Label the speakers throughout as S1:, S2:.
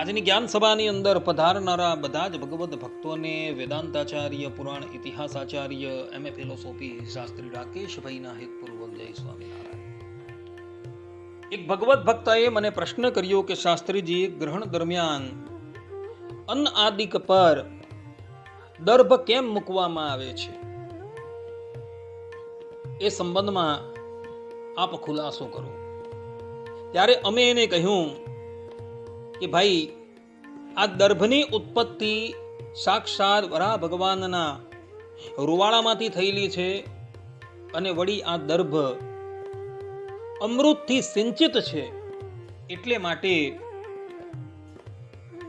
S1: આજની જ્ઞાન સભાની અંદર પધારનારા બધા જ ભગવત ભક્તોને વેદાંતાચાર્ય, પુરાણ ઇતિહાસાચાર્ય, એમ એ ફિલોસોફી શાસ્ત્રી રાકેશભાઈના હિતપૂર્વક જય સ્વામિનારાયણ. એક ભગવત ભક્તએ મને પ્રશ્ન કર્યો કે શાસ્ત્રીજી, ગ્રહણ દરમિયાન અન્ન આદિક પર દર્ભ કેમ મૂકવામાં આવે છે? એ સંબંધમાં આપ ખુલાસો કરો. ત્યારે અમે એને કહ્યું કે ભાઈ, આ દર્ભની ઉત્પત્તિ સાક્ષાત વરા ભગવાનના રૂવાળામાંથી થયેલી છે અને વળી આ દર્ભ અમૃતથી સિંચિત છે એટલે માટે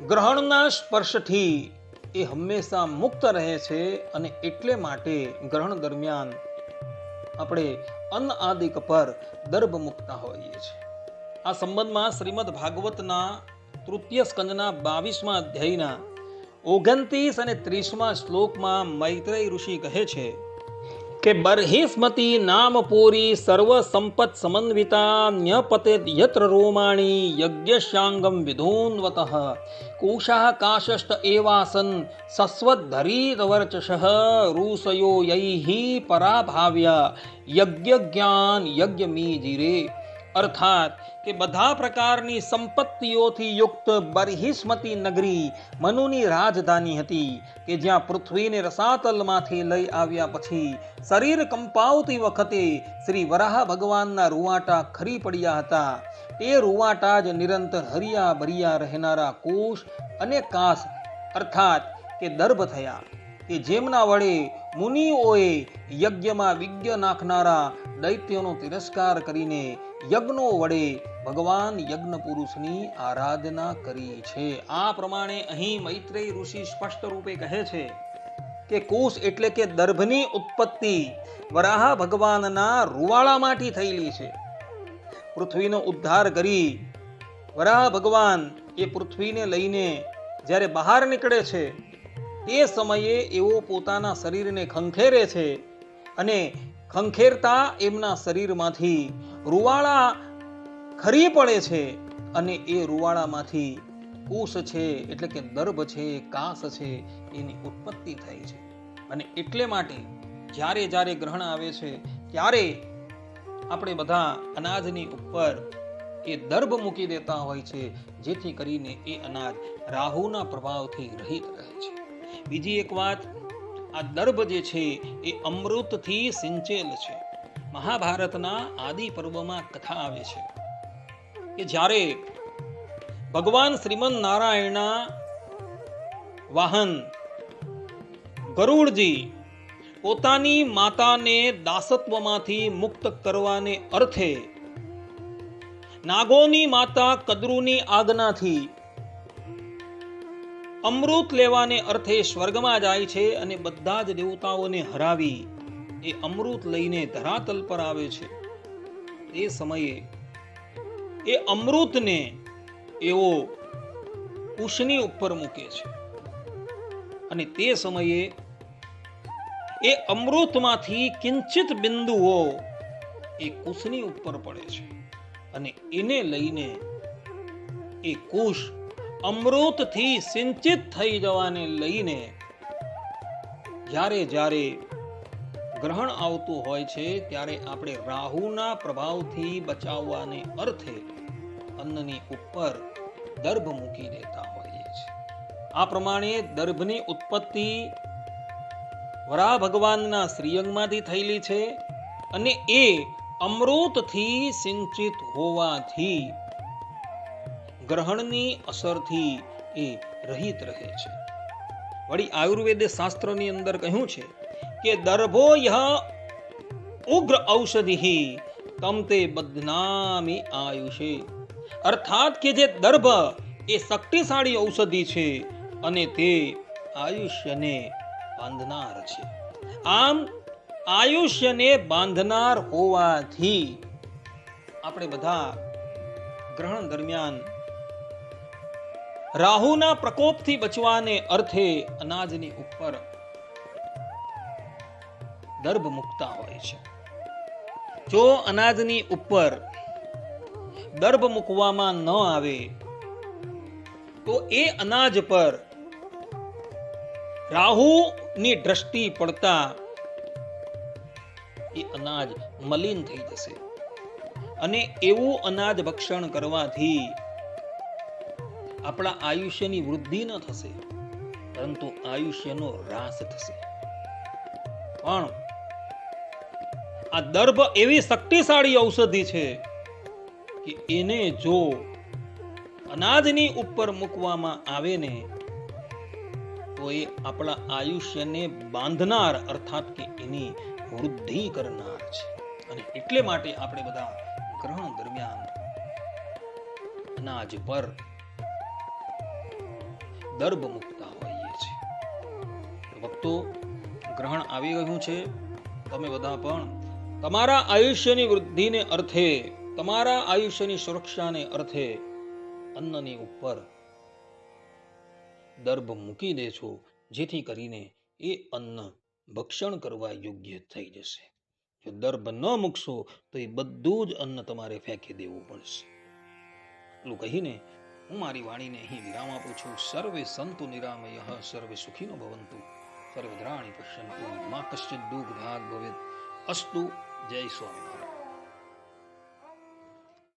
S1: ગ્રહણના સ્પર્શથી એ હંમેશા મુક્ત રહે છે અને એટલે માટે ગ્રહણ દરમિયાન આપણે અન્ન આદિક પર દર્ભ મુક્તા હોઈએ છીએ. આ સંબંધમાં શ્રીમદ ભાગવતના તૃતીય સ્કંદના બાવીસમાં અધ્યાયના ઓગણત્રીસ અને ત્રીસમાં શ્લોકમાં મૈત્રેય ઋષિ કહે છે કે બર્હિસ્મતિ નામ પૂરી સર્વ સંપત સમન્વિતા ન્યપતે યત્ર રોમાણી યજ્ઞશાંગમ વિધૂન્વત કુશા કાશષ્ટ એવાસન સસ્વદ્ધરીત વર્ચસ રૂસયો યૈ પરાભાવ્ય યજ્ઞ જ્ઞાન યજ્ઞ મીજીરે અર્થાત કે બધા પ્રકારની સંપત્તિઓથી યુક્ત બરહિસ્મતી નગરી મનુની રાજધાની હતી કે જ્યાં પૃથ્વીને રસાતલમાંથી લઈ આવ્યા પછી શરીર કંપાવતી વખતે શ્રી વરાહ ભગવાનના રૂવાટા ખરી પડ્યા હતા. તે રૂવાટા જ નિરંતર હરિયા ભરિયા રહેનારા કોષ અને કાસ અર્થાત કે દર્ભ થયા કે જેમના વડે મુનિઓએ યજ્ઞમાં વિજ્ઞ નાખનારા દૈત્યોનો તિરસ્કાર કરીને યજ્ઞો વડે ભગવાન યજ્ઞ પુરુષની આરાધના કરી છે. આ પ્રમાણે અહીં મૈત્રેય ઋષિ સ્પષ્ટ રૂપે કહે છે કે કુશ એટલે કે દર્ભની ઉત્પત્તિ વરાહ ભગવાનના રૂવાળામાંથી થયેલી છે. પૃથ્વીનો ઉદ્ધાર કરી વરાહ ભગવાન એ પૃથ્વીને લઈને જ્યારે બહાર નીકળે છે, તે સમયે એઓ પોતાના શરીરને ખંખેરે છે અને ખંખેરતા એમના શરીરમાંથી રૂવાળા ખરી પડે છે અને એ રૂવાળામાંથી કુશ છે, એટલે કે દર્ભ છે, કાસ છે, એની ઉત્પત્તિ થઈ છે. અને એટલે માટે જ્યારે જ્યારે ગ્રહણ આવે છે, ત્યારે આપણે બધા અનાજની ઉપર એ દર્ભ મૂકી દેતા હોય છે, જેથી કરીને એ અનાજ રાહુના પ્રભાવથી રહિત રહે છે. બીજી એક વાત આ દર્ભ જે છે, એ અમૃતથી સિંચેલ છે. મહાભારતના આદિ પર્વમાં કથા આવે છે કે જ્યારે ભગવાન શ્રીમન નારાયણના વાહન ગરુડજી પોતાની માતાને દાસત્વમાંથી મુક્ત કરવાને અર્થે નાગોની માતા કદરુની આજ્ઞાથી અમૃત લેવાને અર્થે સ્વર્ગમાં જાય છે અને બધા જ દેવતાઓને હરાવી એ અમૃત લઈને ધરાતલ પર આવે છે. એ સમયે એ અમૃતને એવો કુશની ઉપર મૂકે છે. અને તે સમયે એ અમૃતમાંથી કિંચિત બિંદુઓ એ કુશની ઉપર પડે છે અને એને લઈને એ કુશ અમૃતથી સિંચિત થઈ જવાને લઈને જ્યારે જ્યારે ગ્રહણ આવતું હોય છે, ત્યારે આપણે રાહુના પ્રભાવથી બચાવવાને અર્થે અન્નની ઉપર દર્ભ મૂકી દેતા હોઈએ છીએ. આ પ્રમાણે દર્ભની ઉત્પત્તિ વરા ભગવાનના શ્રીયંગમાંથી થયેલી છે અને એ અમૃતથી સિંચિત હોવાથી ગ્રહણની અસરથી એ રહિત રહે છે. વળી આયુર્વેદ શાસ્ત્રની અંદર કહ્યું છે કે દર્ભો યહ ઉગ્ર ઔષધિ તમ તે બદનામી આયુષે. અર્થાત કે જે દર્ભ એ શક્તિશાળી ઔષધિ છે અને તે આયુષ્યને બાંધનાર છે. આમ આયુષ્યને બાંધનાર હોવાથી આપણે બધા ગ્રહણ દરમિયાન રાહુના પ્રકોપથી બચવાને અર્થે અનાજની ઉપર દર્ભ મૂકતા હોય છે. જો અનાજની ઉપર દર્ભ મૂકવામાં ન આવે, તો એ અનાજ પર રાહુની દ્રષ્ટિ પડતા એ અનાજ મલિન થઈ જશે. અને એવું અનાજ ભક્ષણ કરવાથી આપણા આયુષ્યની વૃદ્ધિ ન થશે, પરંતુ આયુષ્યનો હ્રાસ થશે. પણ આ દર્ભ એવી શક્તિશાળી ઔષધિ છે કે એને જો અનાજની ઉપર મૂકવામાં આવે ને, તો એ આપણા આયુષ્યને બાંધનાર, અર્થાત કે એની વૃદ્ધિ કરનાર છે. અને એટલે માટે આપણે બધા ગ્રહણ દરમિયાન અનાજ પર દર્ભ મૂકતા હોઈએ છીએ. ભક્તો, ગ્રહણ આવી ગયું છે. તમે બધા પણ તમારા આયુષ્યની વૃદ્ધિને અર્થે, તમારા આયુષ્યની સુરક્ષાને અર્થે અન્નની ઉપર દર્ભ મૂકી દેજો, જેથી કરીને એ અન્ન ભક્ષણ કરવા યોગ્ય થઈ જશે. જો દર્ભ ન મૂકશો, તો એ બધું જ અન્ન તમારે ફેંકી દેવું પડશે. એટલું કહીને હું મારી વાણીને અહીં વિરામ આપું છું. સર્વે સંતુ નિરામય, સર્વે સુખીનો ભવંતુ. સર્વદ્રાણી પશ્યંતુ. મા કશ્ચિત દુઃખ ભાગ ભવેત અસ્તુ જય સ્વામિનારાયણ.